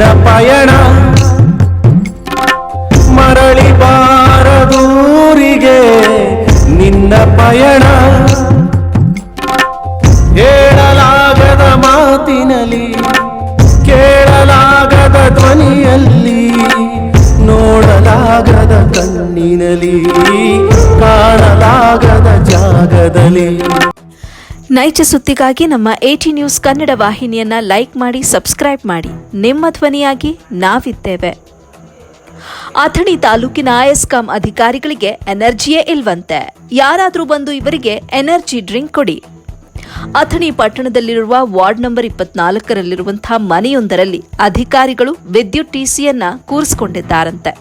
ನಿನ್ನ ಪಯಣ. ಮರಳಿ ಬಾರದೂರಿಗೆ ನಿನ್ನ ಪಯಣ. ಹೇಳಲಾಗದ ಮಾತಿನಲ್ಲಿ ಕೇಳಲಾಗದ ಧ್ವನಿಯಲ್ಲಿ ನೋಡಲಾಗದ ಕಣ್ಣಿನಲ್ಲಿ. ನೈಜ ಸುದ್ದಿಗಾಗಿ ನಮ್ಮ ಏಟಿ ನ್ಯೂಸ್ ಕನ್ನಡ ವಾಹಿನಿಯನ್ನ ಲೈಕ್ ಮಾಡಿ, ಸಬ್ಸ್ಕ್ರೈಬ್ ಮಾಡಿ. ನಿಮ್ಮ ಧ್ವನಿಯಾಗಿ ನಾವಿದ್ದೇವೆ. ಅಥಣಿ ತಾಲೂಕಿನ ಐಎಸ್ಕಾಂ ಅಧಿಕಾರಿಗಳಿಗೆ ಎನರ್ಜಿಯೇ ಇಲ್ವಂತೆ. ಯಾರಾದರೂ ಬಂದು ಇವರಿಗೆ ಎನರ್ಜಿ ಡ್ರಿಂಕ್ ಕೊಡಿ. ಅಥಣಿ ಪಟ್ಟಣದಲ್ಲಿರುವ ವಾರ್ಡ್ ನಂಬರ್ ಇಪ್ಪತ್ನಾಲ್ಕರಲ್ಲಿರುವಂತಹ ಮನೆಯೊಂದರಲ್ಲಿ ಅಧಿಕಾರಿಗಳು ವಿದ್ಯುತ್ ಟಿಸಿಯನ್ನ ಕೂರಿಸಿಕೊಂಡಿದ್ದಾರಂತೆ.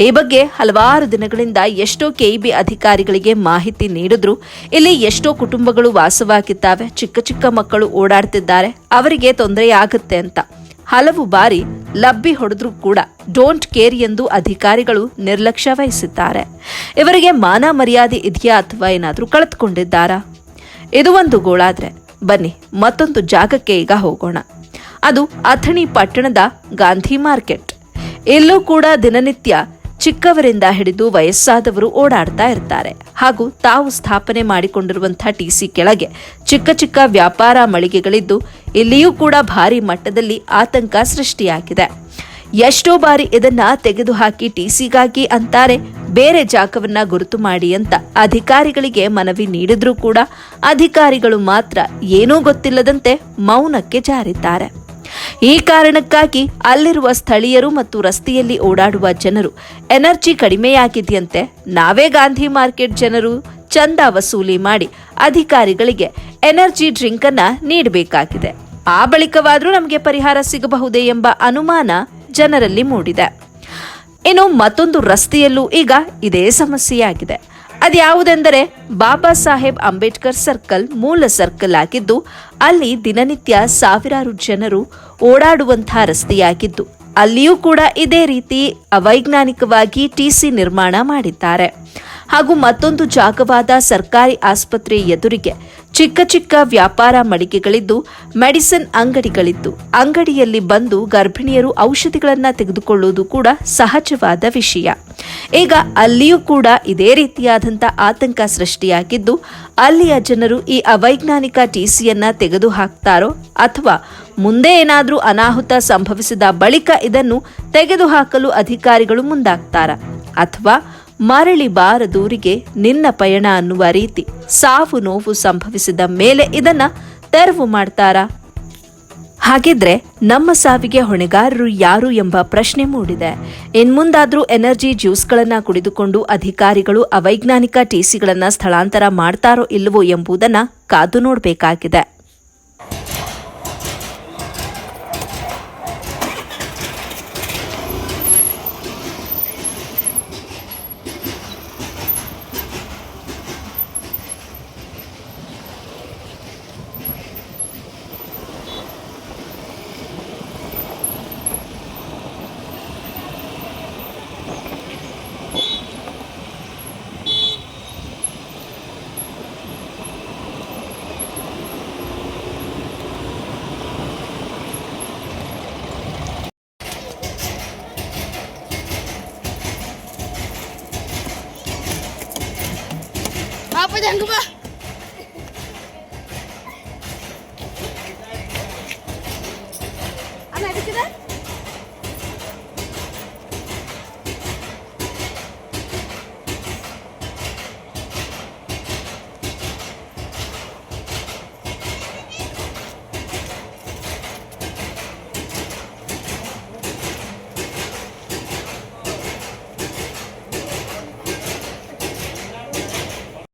ಈ ಬಗ್ಗೆ ಹಲವಾರು ದಿನಗಳಿಂದ ಎಷ್ಟೋ ಕೆಇಬಿ ಅಧಿಕಾರಿಗಳಿಗೆ ಮಾಹಿತಿ ನೀಡಿದ್ರು. ಇಲ್ಲಿ ಎಷ್ಟೋ ಕುಟುಂಬಗಳು ವಾಸವಾಗಿದ್ದಾವೆ. ಚಿಕ್ಕ ಚಿಕ್ಕ ಮಕ್ಕಳು ಓಡಾಡ್ತಿದ್ದಾರೆ. ಅವರಿಗೆ ತೊಂದರೆಯಾಗುತ್ತೆ ಅಂತ. ಹಲವು ಬಾರಿ ಲಬ್ಬಿ ಹೊಡೆದ್ರೂ ಕೂಡ ಡೋಂಟ್ ಕೇರ್ ಎಂದು ಅಧಿಕಾರಿಗಳು ನಿರ್ಲಕ್ಷ್ಯ ವಹಿಸಿದ್ದಾರೆ. ಇವರಿಗೆ ಮಾನ ಮರ್ಯಾದೆ ಇದೆಯಾ ಅಥವಾ ಏನಾದರೂ ಕಳೆದುಕೊಂಡಿದ್ದಾರಾ? ಇದು ಒಂದು ಗೋಳಾದ್ರೆ. ಬನ್ನಿ, ಮತ್ತೊಂದು ಜಾಗಕ್ಕೆ ಈಗ ಹೋಗೋಣ. ಅದು ಅಥಣಿ ಪಟ್ಟಣದ ಗಾಂಧಿ ಮಾರ್ಕೆಟ್. ಎಲ್ಲೂ ಕೂಡ ದಿನನಿತ್ಯ ಚಿಕ್ಕವರಿಂದ ಹಿಡಿದು ವಯಸ್ಸಾದವರು ಓಡಾಡ್ತಾ ಇರ್ತಾರೆ. ಹಾಗೂ ತಾವು ಸ್ಥಾಪನೆ ಮಾಡಿಕೊಂಡಿರುವಂತಹ ಟಿಸಿ ಕೆಳಗೆ ಚಿಕ್ಕ ಚಿಕ್ಕ ವ್ಯಾಪಾರ ಮಳಿಗೆಗಳಿದ್ದು ಇಲ್ಲಿಯೂ ಕೂಡ ಭಾರಿ ಮಟ್ಟದಲ್ಲಿ ಆತಂಕ ಸೃಷ್ಟಿಯಾಗಿದೆ. ಎಷ್ಟೋ ಬಾರಿ ಇದನ್ನ ತೆಗೆದುಹಾಕಿ ಟಿಸಿಗಾಗಿ ಅಂತಾರೆ ಬೇರೆ ಜಾಗವನ್ನ ಗುರುತು ಮಾಡಿ ಅಂತ ಅಧಿಕಾರಿಗಳಿಗೆ ಮನವಿ ನೀಡಿದ್ರೂ ಕೂಡ ಅಧಿಕಾರಿಗಳು ಮಾತ್ರ ಏನೂ ಗೊತ್ತಿಲ್ಲದಂತೆ ಮೌನಕ್ಕೆ ಜಾರಿದ್ದಾರೆ. ಈ ಕಾರಣಕ್ಕಾಗಿ ಅಲ್ಲಿರುವ ಸ್ಥಳೀಯರು ಮತ್ತು ರಸ್ತೆಯಲ್ಲಿ ಓಡಾಡುವ ಜನರು ಎನರ್ಜಿ ಕಡಿಮೆಯಾಗಿದೆಯಂತೆ ನಾವೇ ಗಾಂಧಿ ಮಾರ್ಕೆಟ್ ಜನರು ಚಂದ ವಸೂಲಿ ಮಾಡಿ ಅಧಿಕಾರಿಗಳಿಗೆ ಎನರ್ಜಿ ಡ್ರಿಂಕ್ ಅನ್ನ ನೀಡಬೇಕಾಗಿದೆ. ಆ ಬಳಿಕವಾದರೂ ನಮಗೆ ಪರಿಹಾರ ಸಿಗಬಹುದೇ ಎಂಬ ಅನುಮಾನ ಜನರಲ್ಲಿ ಮೂಡಿದೆ. ಇನ್ನು ಮತ್ತೊಂದು ರಸ್ತೆಯಲ್ಲೂ ಈಗ ಇದೇ ಸಮಸ್ಯೆಯಾಗಿದೆ. ಅದ್ಯಾವುದೆಂದರೆ ಬಾಬಾ ಸಾಹೇಬ್ ಅಂಬೇಡ್ಕರ್ ಸರ್ಕಲ್ ಮೂಲ ಸರ್ಕಲ್ ಆಗಿದ್ದು, ಅಲ್ಲಿ ದಿನನಿತ್ಯ ಸಾವಿರಾರು ಜನರು ಓಡಾಡುವಂತಹ ರಸ್ತೆಯಾಗಿದ್ದು, ಅಲ್ಲಿಯೂ ಕೂಡ ಇದೇ ರೀತಿ ಅವೈಜ್ಞಾನಿಕವಾಗಿ ಟಿಸಿ ನಿರ್ಮಾಣ ಮಾಡಿದ್ದಾರೆ. ಹಾಗೂ ಮತ್ತೊಂದು ಜಾಗವಾದ ಸರ್ಕಾರಿ ಆಸ್ಪತ್ರೆ ಎದುರಿಗೆ ಚಿಕ್ಕ ಚಿಕ್ಕ ವ್ಯಾಪಾರ ಮಳಿಗೆಗಳಿದ್ದು ಮೆಡಿಸಿನ್ ಅಂಗಡಿಗಳಿದ್ದು. ಅಂಗಡಿಯಲ್ಲಿ ಬಂದು ಗರ್ಭಿಣಿಯರು ಔಷಧಿಗಳನ್ನು ತೆಗೆದುಕೊಳ್ಳುವುದು ಕೂಡ ಸಹಜವಾದ ವಿಷಯ. ಈಗ ಅಲ್ಲಿಯೂ ಕೂಡ ಇದೇ ರೀತಿಯಾದಂಥ ಆತಂಕ ಸೃಷ್ಟಿಯಾಗಿದ್ದು, ಅಲ್ಲಿಯ ಜನರು ಈ ಅವೈಜ್ಞಾನಿಕ ಟಿಸಿಯನ್ನ ತೆಗೆದು ಹಾಕ್ತಾರೋ ಅಥವಾ ಮುಂದೆ ಏನಾದರೂ ಅನಾಹುತ ಸಂಭವಿಸಿದ ಬಳಿಕ ಇದನ್ನು ತೆಗೆದುಹಾಕಲು ಅಧಿಕಾರಿಗಳು ಮುಂದಾಗ್ತಾರ ಅಥವಾ ಮರಳಿ ಬಾರ ದೂರಿಗೆ ನಿನ್ನ ಪಯಣ ಅನ್ನುವ ರೀತಿ ಸಾವು ನೋವು ಸಂಭವಿಸಿದ ಮೇಲೆ ಇದನ್ನ ತೆರವು ಮಾಡ್ತಾರಾ? ಹಾಗಿದ್ರೆ ನಮ್ಮ ಸಾವಿಗೆ ಹೊಣೆಗಾರರು ಯಾರು ಎಂಬ ಪ್ರಶ್ನೆ ಮೂಡಿದೆ. ಇನ್ಮುಂದಾದ್ರೂ ಎನರ್ಜಿ ಜ್ಯೂಸ್ಗಳನ್ನು ಕುಡಿದುಕೊಂಡು ಅಧಿಕಾರಿಗಳು ಅವೈಜ್ಞಾನಿಕ ಟಿಸಿಗಳನ್ನ ಸ್ಥಳಾಂತರ ಮಾಡ್ತಾರೋ ಇಲ್ಲವೋ ಎಂಬುದನ್ನ ಕಾದು ನೋಡಬೇಕಾಗಿದೆ. Papadyan ko ba?